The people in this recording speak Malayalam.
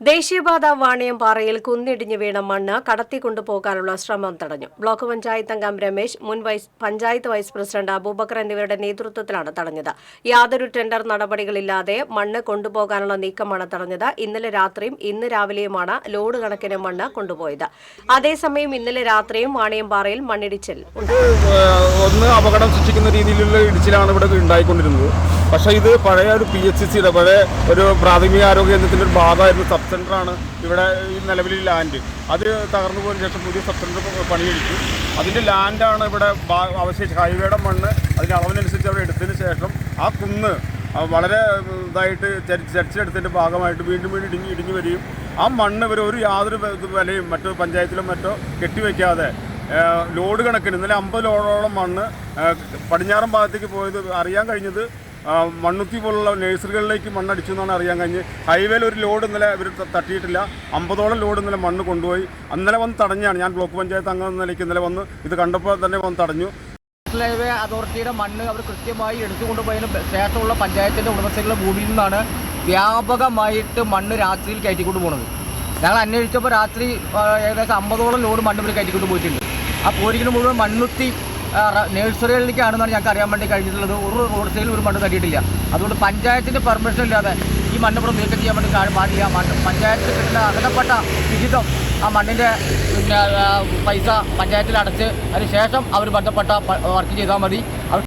ദേശീയപാത വാണിയംപാറയിൽ കുന്നിടിഞ്ഞു വീണ മണ്ണ് കടത്തിക്കൊണ്ടുപോകാനുള്ള ശ്രമം തടഞ്ഞു. ബ്ലോക്ക് പഞ്ചായത്ത് അംഗം രമേശ് മുൻ vice panchayat vice president Abubakar എന്നിവരുടെ നേതൃത്വത്തിലാണ് തടഞ്ഞത്. യാതൊരു ടെൻഡർ നടപടികളില്ലാതെ മണ്ണ് കൊണ്ടുപോകാനുള്ള നീക്കമാണ് തടഞ്ഞത്. ഇന്നലെ രാത്രിയും ഇന്ന് രാവിലെയുമാണ് ലോഡ് കണക്കിന് മണ്ണ് കൊണ്ടുപോയത്. അതേസമയം ഇന്നലെ രാത്രിയും വാണിയംപാറയിൽ മണ്ണിടിച്ചിൽ ഒന്ന് അപകടം സൃഷ്ടിക്കുന്ന രീതിയിലുള്ള ഇടിച്ചിലാണ് ഇവിടെ ഉണ്ടായിക്കൊണ്ടിരുന്നത്. പക്ഷേ ഇത് പഴയ ഒരു പി എച്ച് സിയുടെ പഴയ ഒരു പ്രാഥമിക ആരോഗ്യ കേന്ദ്രത്തിന്റെ ഒരു ഭാഗമായിരുന്നു സബ് സെന്ററാണ് ഇവിടെ ഈ നിലവിൽ ലാൻഡ് അത് തകർന്നു പോയതിനു ശേഷം പുതിയ സബ് സെന്റർ പണിയെടുത്തു. അതിന്റെ ലാൻഡാണ് ഇവിടെ അവശേഷിച്ച് ഹൈവേയുടെ മണ്ണ് അതിന്റെ അളവിനനുസരിച്ച് അവിടെ എടുത്തതിന് ശേഷം ആ കുന്ന് വളരെ ഇതായിട്ട് ചരി- ചരിച്ചെടുത്തതിന്റെ ഭാഗമായിട്ട് വീണ്ടും വീണ്ടും ഇടിഞ്ഞ് ഇടിഞ്ഞു വരികയും ആ മണ്ണ് ഇവർ ഒരു യാതൊരു വിലയും മറ്റോ പഞ്ചായത്തിലും മറ്റോ കെട്ടിവെക്കാതെ ലോഡ് കണക്കിന് ഇന്നലെ അമ്പത് ലോഡോളം മണ്ണ് പടിഞ്ഞാറൻ ഭാഗത്തേക്ക് പോയത് അറിയാൻ കഴിഞ്ഞത് മണ്ണുത്തി പോലുള്ള നഴ്സറികളിലേക്ക് മണ്ണടിച്ചു എന്നാണ് അറിയാൻ കഴിഞ്ഞത്. ഹൈവേയിൽ ഒരു ലോഡ് ഇന്നലെ ഇവർ തട്ടിയിട്ടില്ല. അമ്പതോളം ലോഡ് ഇന്നലെ മണ്ണ് കൊണ്ടുപോയി. അന്നലെ വന്ന് തടഞ്ഞാണ്. ഞാൻ ബ്ലോക്ക് പഞ്ചായത്ത് അംഗം എന്ന നിലയ്ക്ക് ഇന്നലെ വന്ന് ഇത് കണ്ടപ്പോൾ തന്നെ വന്ന് തടഞ്ഞു. ഹൈവേ അതോറിറ്റിയുടെ മണ്ണ് അവർ കൃത്യമായി എടുത്തുകൊണ്ടുപോയതിന് ശേഷമുള്ള പഞ്ചായത്തിന്റെ ഉടമസ്ഥകളുടെ ഭൂമിയിൽ നിന്നാണ് വ്യാപകമായിട്ട് മണ്ണ് രാത്രിയിൽ കയറ്റിക്കൊണ്ട് പോകുന്നത് ഞങ്ങൾ അന്വേഷിച്ചപ്പോൾ രാത്രി ഏകദേശം അമ്പതോളം ലോഡ് മണ്ണ് ഇവർ കയറ്റിക്കൊണ്ട് പോയിട്ടുണ്ട്. ആ പോരിക്കുന്ന മുഴുവൻ മണ്ണുത്തി നേഴ്സറികളിലേക്കാണെന്നാണ് ഞങ്ങൾക്ക് അറിയാൻ വേണ്ടി കഴിഞ്ഞിട്ടുള്ളത്. ഒരു റോഡ് സൈഡിൽ ഒരു മണ്ണ് തട്ടിയിട്ടില്ല അതുകൊണ്ട് പഞ്ചായത്തിന്റെ പെർമിഷൻ ഇല്ലാതെ ഈ മണ്ണ് ഇവിടെ നീക്കം ചെയ്യാൻ വേണ്ടി പാടില്ല. മണ്ണ് പഞ്ചായത്തിൽ കിട്ടുന്ന അർഹതപ്പെട്ട വിഹിതം ആ മണ്ണിന്റെ പൈസ പഞ്ചായത്തിൽ അടച്ച് അതിന് ശേഷം അവർ ബന്ധപ്പെട്ട വർക്ക് ചെയ്താൽ മതി. അവർ